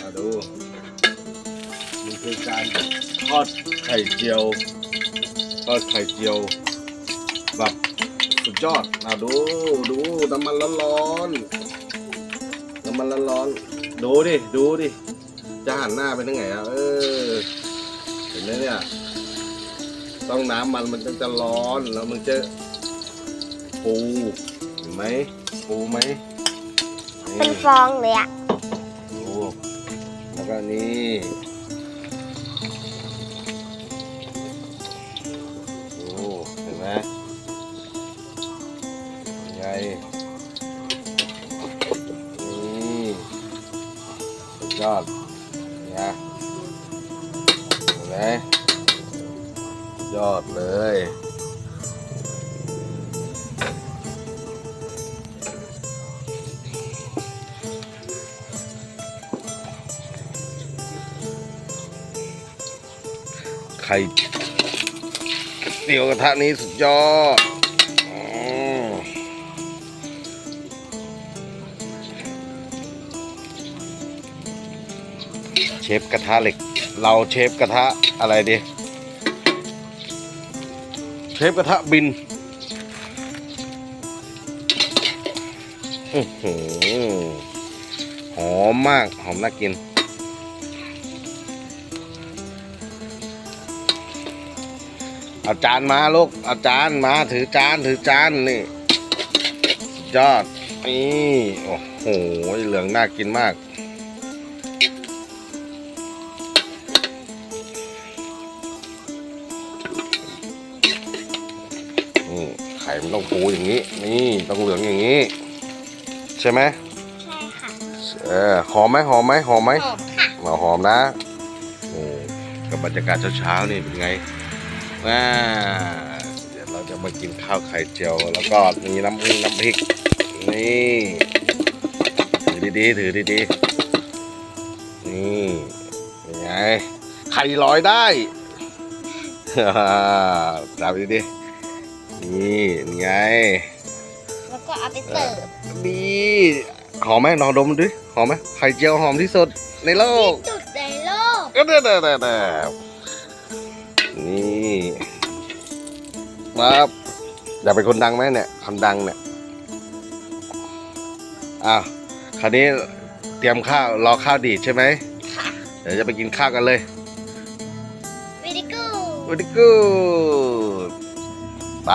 มาดูนี่คือการทอดไข่เจียว ทอดไข่เจียว แบบสุดยอดมาดูดูน้ำมันร้อนๆน้ำมันร้อนๆดูดิดูดิจะหันหน้าไปทางไหนอะเออเห็นไหมเนี่ยต้องน้ำมันมันจะร้อนแล้วมันจะปูเห็นไหมปูไหมเป็นนี่ฟองเลยอะโอ้แล้วก็นี่โอ้เห็นไหม ยอดเนี่ยเห็นไหมยอดเลยไข่เตี๋ยวกระทะนี้สุดยอด ชฟกระทะเหล็ก เราเชฟกระทะอะไรดี เชฟกระทะบินอื้อหือหอมมาก หอมน่ากิน เอาจานมาลูก เอาจานมาถือจานถือจานนี่ยอดนี่โอ้โหเหลืองน่ากินมาก นี่ไข่มันต้องฟูอย่างนี้ นี่ต้องเหลืองอย่างนี้ ใช่ไหมใช่ค่ะเออหอมไหมหอมไหมหอมไหมหอมค่ะมาหอมนะโอ้กับบรรยากาศเช้าๆนี่เป็นไงอ่าเดี๋ยวเราจะมากินข้าวไข่เจียว แล้วก็มีน้ำน้ำพริกนี่ถือดีๆถือดีๆนี่เป็นไงไข่ลอยได้ จับดีๆ นี่นี่ไง แล้วก็เอาไปเสิร์ฟนี่หอมไหมลองดมดูหอมไหมไข่เจียวหอมที่สุดในโลกที่สุดในโลกก็เด้อเด้อเด้อเด้อนี่ครับอยากเป็นคนดังไหมเนี่ยคนดังเนี่ยอ้าวคราวนี้เตรียมข้าวรอข้าวดีดใช่ไหมค่ะเดี๋ยวจะไปกินข้าวกันเลยวิดีกู Very good ไป